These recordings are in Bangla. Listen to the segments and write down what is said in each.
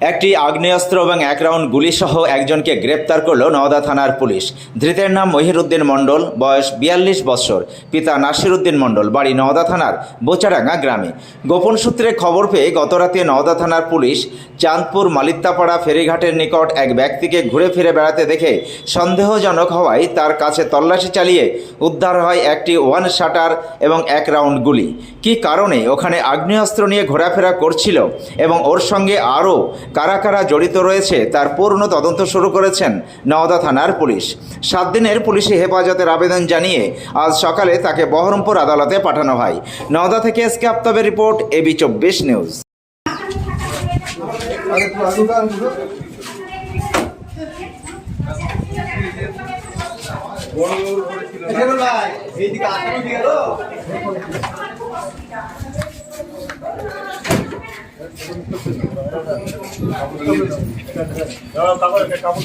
একটি আগ্নেয়াস্ত্র এবং এক রাউন্ড গুলিসহ একজনকে গ্রেপ্তার করল নওদা থানার পুলিশ। ধৃতের নাম মহিরুদ্দিন মণ্ডল, বয়স বিয়াল্লিশ বৎসর পিতা নাসিরুদ্দিন মণ্ডল, বাড়ি নওদা থানার বোচাডাঙ্গা গ্রামে। গোপন সূত্রে খবর পেয়ে গতরাতে নওদা থানার পুলিশ চাঁদপুর মালিত্তাপাড়া ফেরিঘাটের নিকট এক ব্যক্তিকে ঘুরে ফিরে বেড়াতে দেখে সন্দেহজনক হওয়ায় তার কাছে তল্লাশি চালিয়ে উদ্ধার হয় একটি ওয়ান শাটার এবং এক রাউন্ড গুলি। কী কারণে ওখানে আগ্নেয়াস্ত্র নিয়ে ঘোরাফেরা করছিল এবং ওর সঙ্গে আরও কারা কারা জড়িত রয়েছে তার পূর্ণ তদন্ত শুরু করেছেন নওদা থানার পুলিশ। সাত দিনের পুলিশি হেফাজতের আবেদন জানিয়ে আজ সকালে তাকে বহরমপুর আদালতে পাঠানো হয়। নওদা থেকে এসকে আফতাবের রিপোর্ট, এবি চব্বিশ নিউজ। কাপড় কাপড়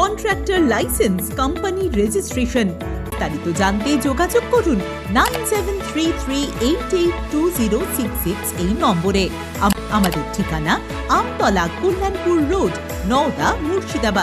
contractor licence company registration. বিস্তারিত জানতে যোগাযোগ করুন nine seven three three eight eight two zero six six এই নম্বরে। আমাদের ঠিকানা আমতলা কল্যাণপুর রোড, নওদা, মুর্শিদাবাদ।